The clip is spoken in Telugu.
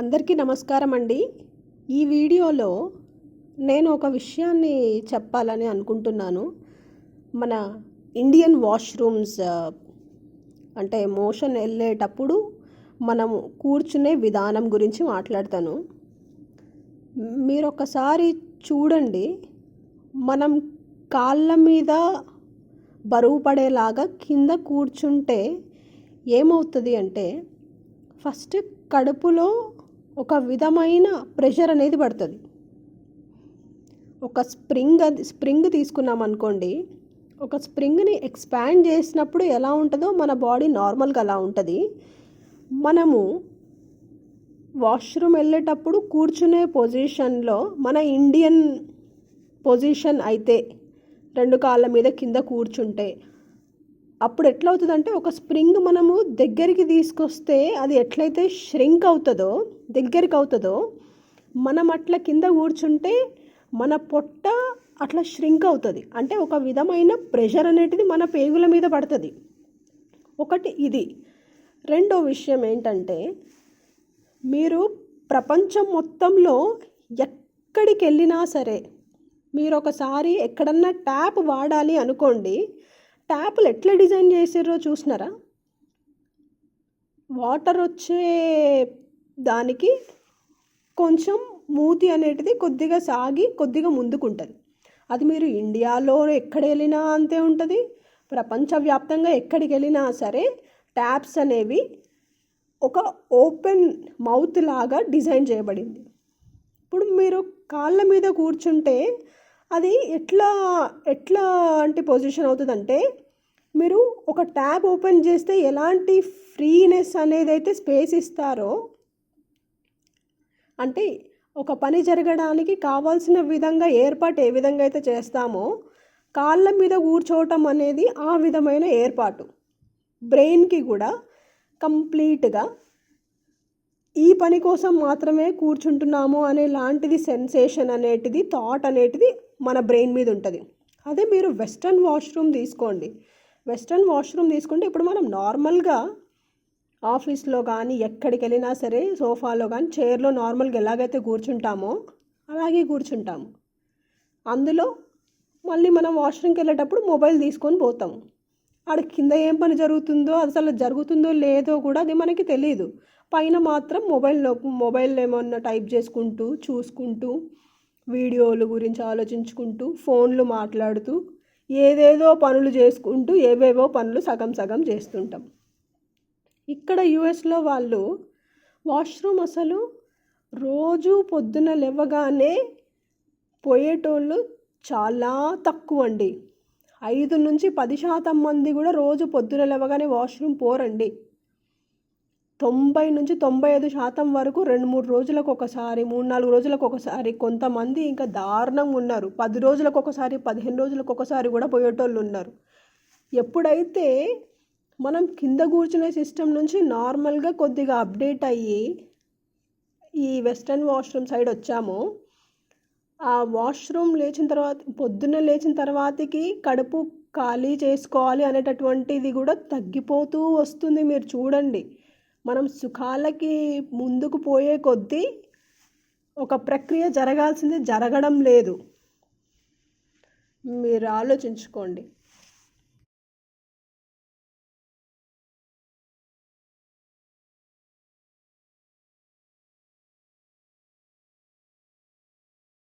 అందరికీ నమస్కారం అండి. ఈ వీడియోలో నేను ఒక విషయాన్ని చెప్పాలని అనుకుంటున్నాను. మన ఇండియన్ వాష్రూమ్స్ అంటే మోషన్ వెళ్ళేటప్పుడు మనం కూర్చునే విధానం గురించి మాట్లాడతాను. మీరు ఒకసారి చూడండి. మనం కాళ్ళ మీద బరువు పడేలాగా కింద కూర్చుంటే ఏమవుతుంది అంటే ఫస్ట్ కడుపులో ఒక విధమైన ప్రెషర్ అనేది పడుతుంది. ఒక స్ప్రింగ్ అది స్ప్రింగ్ తీసుకున్నాం అనుకోండి ఒక స్ప్రింగ్ని ఎక్స్పాండ్ చేసినప్పుడు ఎలా ఉంటుందో మన బాడీ నార్మల్గా అలా ఉంటుంది. మనము వాష్రూమ్ వెళ్ళేటప్పుడు కూర్చునే పొజిషన్లో మన ఇండియన్ పొజిషన్ అయితే రెండు కాళ్ళ మీద కింద కూర్చుంటే అప్పుడు ఎట్లవుతుందంటే ఒక స్ప్రింగ్ మనము దగ్గరికి తీసుకొస్తే అది ఎట్లయితే ష్రింక్ అవుతుందో దగ్గరికి అవుతుందో మనం అట్లా కింద కూర్చుంటే మన పొట్ట అట్లా ష్రింక్ అవుతుంది. అంటే ఒక విధమైన ప్రెషర్ అనేటిది మన పేగుల మీద పడుతుంది. ఒకటి ఇది. రెండో విషయం ఏంటంటే మీరు ప్రపంచం మొత్తంలో ఎక్కడికి వెళ్ళినా సరే మీరు ఒకసారి ఎక్కడన్నా ట్యాప్ వాడాలి అనుకోండి ట్యాపులు ఎట్లా డిజైన్ చేసారో చూసినారా? వాటర్ వచ్చే దానికి కొంచెం మూతి అనేటిది కొద్దిగా సాగి కొద్దిగా ముందుకుంటుంది. అది మీరు ఇండియాలో ఎక్కడ వెళ్ళినా అంతే ఉంటుంది. ప్రపంచవ్యాప్తంగా ఎక్కడికి వెళ్ళినా సరే ట్యాప్స్ అనేవి ఒక ఓపెన్ మౌత్ లాగా డిజైన్ చేయబడింది. ఇప్పుడు మీరు కాళ్ళ మీద కూర్చుంటే అది ఎట్లా ఎట్లాంటి పొజిషన్ అవుతుందంటే మీరు ఒక ట్యాబ్ ఓపెన్ చేస్తే ఎలాంటి ఫ్రీనెస్ అనేది అయితే స్పేస్ ఇస్తారో అంటే ఒక పని జరగడానికి కావాల్సిన విధంగా ఏర్పాటు ఏ విధంగా అయితే చేస్తామో కాళ్ళ మీద కూర్చోవటం అనేది ఆ విధమైన ఏర్పాటు. బ్రెయిన్కి కూడా కంప్లీట్గా ఈ పని కోసం మాత్రమే కూర్చుంటున్నాము అనే లాంటిది సెన్సేషన్ అనేటిది థాట్ అనేటిది మన బ్రెయిన్ మీద ఉంటుంది. అదే మీరు వెస్ట్రన్ వాష్రూమ్ తీసుకోండి. వెస్ట్రన్ వాష్రూమ్ తీసుకుంటే ఇప్పుడు మనం నార్మల్గా ఆఫీస్లో కానీ ఎక్కడికి వెళ్ళినా సరే సోఫాలో కానీ చైర్లో నార్మల్గా ఎలాగైతే కూర్చుంటామో అలాగే కూర్చుంటాము. అందులో మళ్ళీ మనం వాష్రూమ్కి వెళ్ళేటప్పుడు మొబైల్ తీసుకొని పోతాము ఆడ కింద ఏం పని జరుగుతుందో అసలు జరుగుతుందో లేదో కూడా అది మనకి తెలియదు పైన మాత్రం మొబైల్లో మొబైల్ ఏమన్నా టైప్ చేసుకుంటూ చూసుకుంటూ వీడియోల గురించి ఆలోచించుకుంటూ ఫోన్లు మాట్లాడుతూ ఏదేదో పనులు చేసుకుంటూ ఏవేవో పనులు సగం సగం చేస్తుంటాం. ఇక్కడ యుఎస్లో వాళ్ళు వాష్రూమ్ అసలు రోజు పొద్దున లేవగానే పోయేటోళ్ళు చాలా తక్కువ అండి ఐదు నుంచి పది శాతం మంది కూడా రోజు పొద్దున లేవగానే వాష్రూమ్ పోరండి. తొంభై నుంచి తొంభై ఐదు శాతం వరకు రెండు మూడు రోజులకు ఒకసారి మూడు నాలుగు రోజులకు ఒకసారి కొంతమంది ఇంకా దారుణంగా ఉన్నారు. పది రోజులకు ఒకసారి పదిహేను రోజులకు ఒకసారి కూడా పోయేటోళ్ళు ఉన్నారు. ఎప్పుడైతే మనం కింద కూర్చునే సిస్టమ్ నుంచి నార్మల్గా కొద్దిగా అప్డేట్ అయ్యి ఈ వెస్ట్రన్ వాష్రూమ్ సైడ్ వచ్చామో ఆ వాష్రూమ్ లేచిన తర్వాత పొద్దున్న లేచిన తర్వాతకి కడుపు ఖాళీ చేసుకోవాలి అనేటటువంటిది కూడా తగ్గిపోతూ వస్తుంది. మీరు చూడండి. మనం సుఖాలకి ముందుకు పోయే కొద్దీ ఒక ప్రక్రియ జరగాల్సింది జరగడం లేదు. మీరు ఆలోచించుకోండి.